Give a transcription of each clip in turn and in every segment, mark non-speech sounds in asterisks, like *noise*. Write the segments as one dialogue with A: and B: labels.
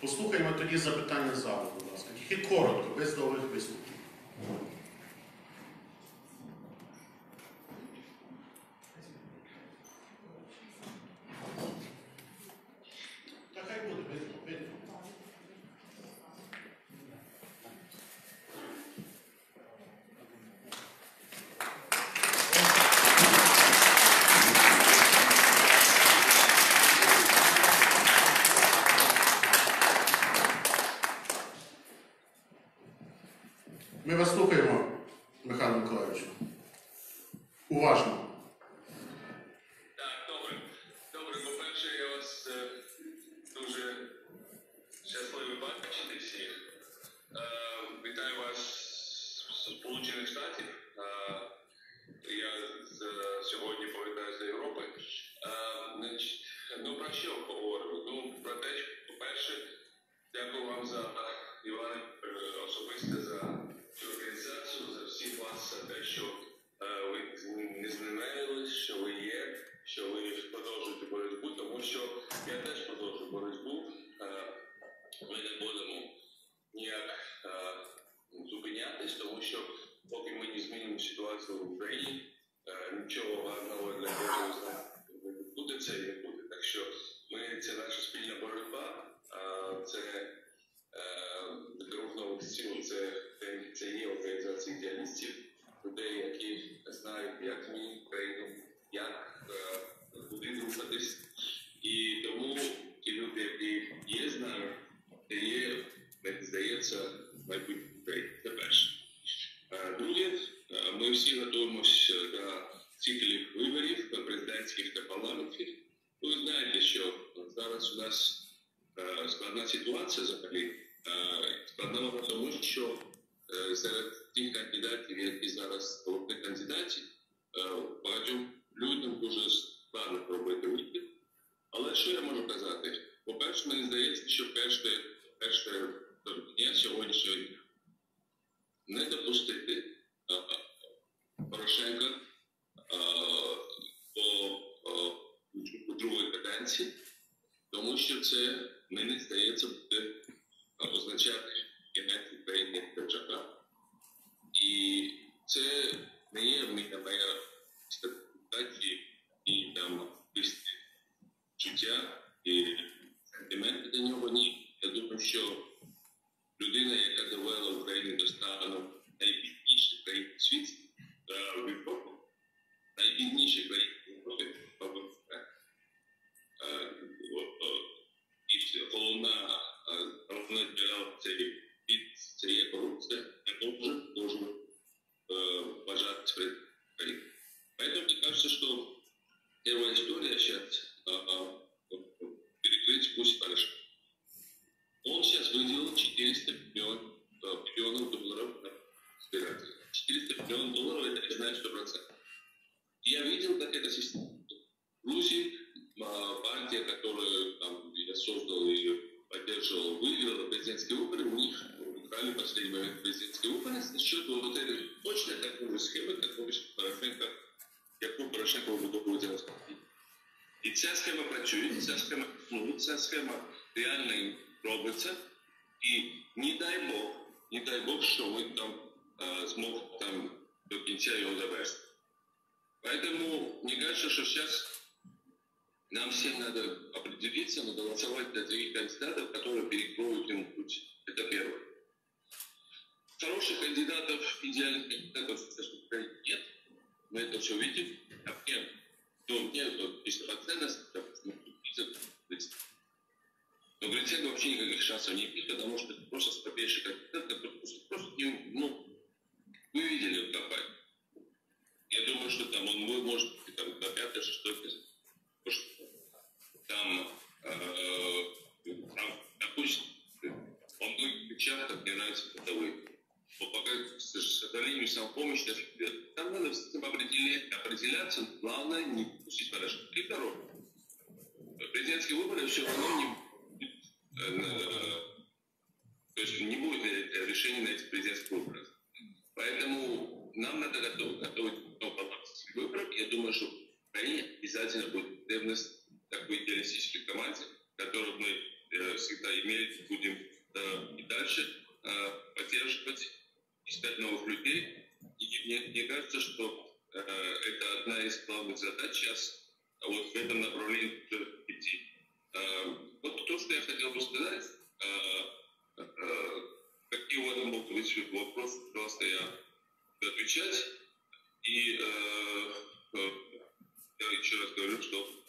A: Послухаймо тоді запитання залу, будь ласка. Тільки коротко, без довгих виступів. Ми вас слухаємо, Михайло Миколаївичу. Уважно.
B: Так, добре. Добре, по-перше, я вас е, дуже щасливий бачити всіх. Е, вітаю вас з Сполучених Штатів. Е, я сьогодні повертаюся Європи. Ну про що поговоримо? Ну, про те, по-перше, дякую вам за Іване е, особисто за цю організацію, за всіх вас, за те, що е, ви не зневелились, що ви є, що ви продовжуєте боротьбу, тому що я теж продовжую боротьбу. Е, Ми не будемо ніяк е, зупинятись, тому що поки ми не змінимо ситуацію в Україні, е, нічого гарного для кожного з нас не і буде. Так що ми це наша спільна боротьба, е, це е, друг нових сил, це, це, є організація ідеалістів, людей, які знають, як змінити Україну, як е, куди рухатись. І тому ті люди, які є з нами, є, мені здається, майбутнє України. Це перше. Е, Друге, е, ми всі готуємося до циклів виборів президентських та парламентських. Ви знаєте, що зараз у нас е, складна ситуація взагалі. Е, Складна вона тому, що е, серед тих кандидатів, які зараз головні кандидати, е, багатьом людям дуже складно робити вибір. Але що я можу казати? По-перше, мені здається, що перше, перше дня сьогоднішнього ні. Я думаю, що людина, яка довела Україну до стану найбідніших країн у світі, е, в Європі, найбідніших країн в Європі, мабуть, так. Е, от, о, І це головна, е, головне джерело цієї бід, це є корупція, не може, дуже э, вважати перед Україною. Поэтому мне кажется, что первая история сейчас перекрыть пусть хорошо. партия, которую там, я создал и поддерживал, выиграла президентские выборы, у них украли в последний момент президентские выборы за счет вот этой точно такой же схемы, которую Порошенко, яку Порошенко вибудовує зараз. І ця схема працює, ця схема існує, ця схема реально робиться. І не дай Бог, не дай Бог, що ми там е, змог там до кінця його завести. Поэтому мне кажется, что сейчас нам всем надо определиться, надо голосовать за таких кандидатов, которые перекроют ему путь. Это первое. Хороших кандидатов, идеальных кандидатов, скажем, нет. Мы это все видим. А мне, ну, мне вот, чисто по Гриценко. Но Гриценко вообще никаких шансов не имеет, потому что это просто слабейший кандидат, который просто, не, ну, вы видели в компании. Я думаю, что там он может быть там на пятое, шестое место. Потому что там, э, там, допустим, он многих вещах, как мне нравится, бытовые. Вот пока, к сожалению, самопомощь даже идет. Там надо с этим определять, определяться, главное не пустить хорошо. И второе. Президентские выборы все равно не э, то есть не будет э, решения на этих президентских выборах. Поэтому нам надо готов, готовить новый парламентский выбор. Я думаю, что в Украине обязательно будет потребность такой идеалистической команде, которую мы э, всегда имели, будем читать новых людей. И мне, мне кажется, что э, это одна из главных задач сейчас а вот в этом направлении тоже идти. Э, вот то, что я хотел бы сказать, э, э, какие у вас могут быть вопросы, пожалуйста, я буду отвечать. И э, э, я еще раз говорю, что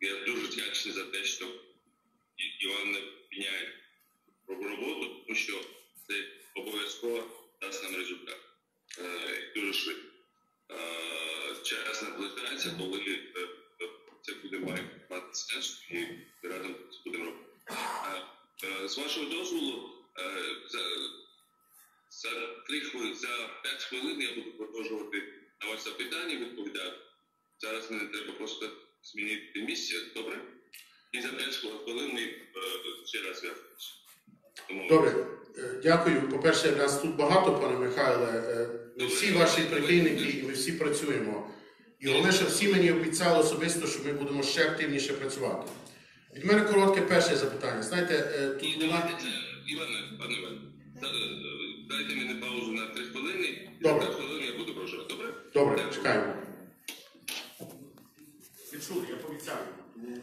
B: я дуже вдячний за те, що І- Іван міняє роботу, тому що це обов'язково дасть нам результат. Е, дуже швидко. Е, час наближається, коли е, це буде мати сенс і разом це будемо робити. З вашого дозволу, за, за три хвилини, за п'ять хвилин я буду продовжувати на ваші запитання відповідати. Зараз мені треба просто змінити місце, добре? І за 5 хвилин ми ще раз зв'язуємося.
A: Добре, е, дякую. По-перше, нас тут багато, пане Михайле. Е, всі ваші прихильники, і ми всі працюємо. І головне, що всі мені обіцяли особисто, що ми будемо ще активніше працювати. Від мене коротке перше запитання. Знаєте, е, тут
B: немає. Іване, пане Іване, дайте мені паузу на три хвилини.
A: Добре.
B: На хвилини я буду прошу. Добре?
A: Добре,
B: Дякую.
A: чекаємо. Відчули, я пообіцяю. *laughs*